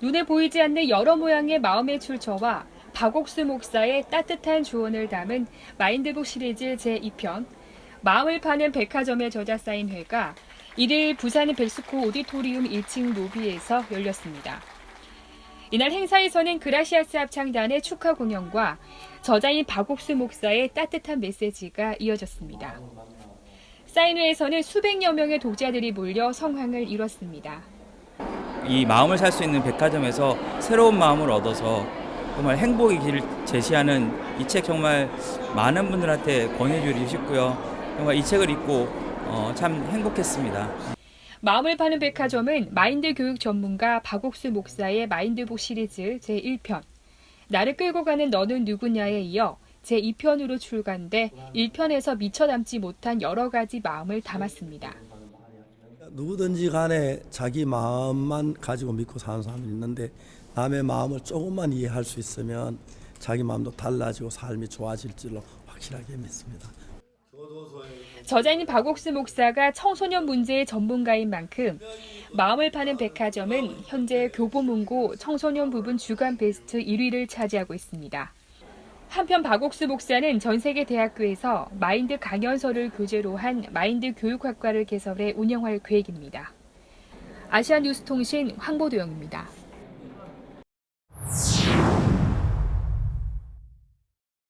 눈에 보이지 않는 여러 모양의 마음의 출처와 박옥수 목사의 따뜻한 조언을 담은 마인드북 시리즈 제2편 마음을 파는 백화점의 저자 사인회가 1일 부산 백스코 오디토리움 1층 로비에서 열렸습니다. 이날 행사에서는 그라시아스 합창단의 축하 공연과 저자인 박옥수 목사의 따뜻한 메시지가 이어졌습니다. 사인회에서는 수백여 명의 독자들이 몰려 성황을 이뤘습니다. 이 마음을 살 수 있는 백화점에서 새로운 마음을 얻어서 정말 행복의 길을 제시하는 이 책 정말 많은 분들한테 권해주기 싶고요. 정말 이 책을 읽고 어, 참 행복했습니다. 마음을 파는 백화점은 마인드 교육 전문가 박옥수 목사의 마인드북 시리즈 제1편 나를 끌고 가는 너는 누구냐에 이어 제2편으로 출간돼 1편에서 미처 담지 못한 여러 가지 마음을 담았습니다. 누구든지 간에 자기 마음만 가지고 믿고 사는 사람이 있는데 남의 마음을 조금만 이해할 수 있으면 자기 마음도 달라지고 삶이 좋아질 줄로 확실하게 믿습니다. 저자인 박옥수 목사가 청소년 문제의 전문가인 만큼 마음을 파는 백화점은 현재 교보문고 청소년 부분 주간 베스트 1위를 차지하고 있습니다. 한편 박옥수 목사는 전 세계 대학교에서 마인드 강연서를 교재로 한 마인드 교육학과를 개설해 운영할 계획입니다. 아시아 뉴스 통신 황보도영입니다.